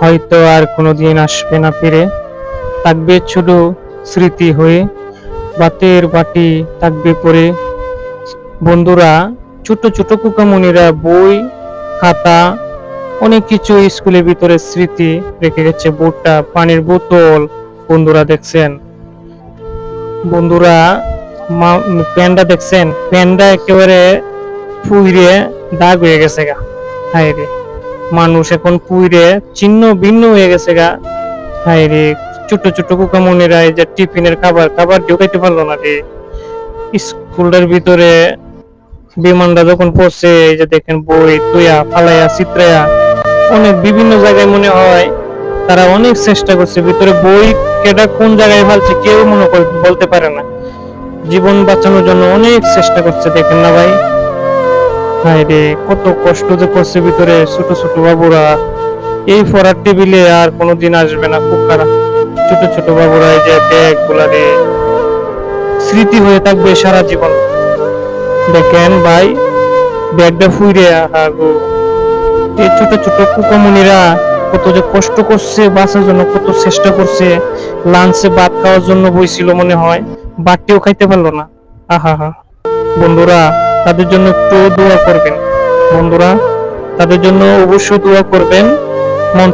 হয়তো আর কোনোদিন আসবে না ফিরে। থাকবে ছোট স্মৃতি হয়ে, বাতের বাটি থাকবে পরে বন্ধুরা, ছোট ছোট কুকামুনিরা বই, খাতা, অনেক কিছু স্কুলের ভিতরে স্মৃতি রেখে গেছে। বোর্ডটা পানির বোতল, বন্ধুরা দেখছেন। বন্ধুরা প্যান্ডা দেখছেন? প্যান্ডা একেবারে ফুইরে দাগ হয়ে গেছে গা। হায় রে। মানুষ এখন পুইরে চিহ্ন ভিন্ন হয়ে গেছে গা। হায় রে ছোট ছোট কুকামনিরা এই যে টিফিনের খাবার খাবার ঢুকাইতে পারল না রে। স্কুলের ভিতরে বিমানটা যখন পড়ছে, এই যে দেখেন বই তুইয়া, ফালাইয়া চিত্রায়া অনেক বিভিন্ন জায়গায় মনে হয় তারা অনেক চেষ্টা করছে, ভিতরে বই কেটা কোন জায়গায় ফেলছে কেউ মনে বলতে পারে না। জীবন বাঁচানোর জন্য অনেক চেষ্টা করছে, দেখেন না ভাই? হায় রে, কত কষ্ট যে করছে ভিতরে ছোট ছোট বাবুরা। এই পড়ার টেবিলে আর কোনোদিন আসবে না কুকারা ছোট ছোট বাবুরা এই যে ব্যাগগুলা রে। স্মৃতি হয়ে থাকবে সারা জীবন। দেখেন ভাই, ব্যাগটা ফুইরে আগো এই ছোট ছোট কুকামুনিরা কত যে কষ্ট করছে, বাঁচার জন্য কত চেষ্টা করছে। লাঞ্চে ভাত খাওয়ার জন্য বইছিল মনে হয়, বাটিও খাইতে পারল না। আহা হা। বন্ধুরা তাদের জন্য একটু দোয়া করবেন। বন্ধুরা তাদের জন্য অবশ্যই দোয়া করবেন। মন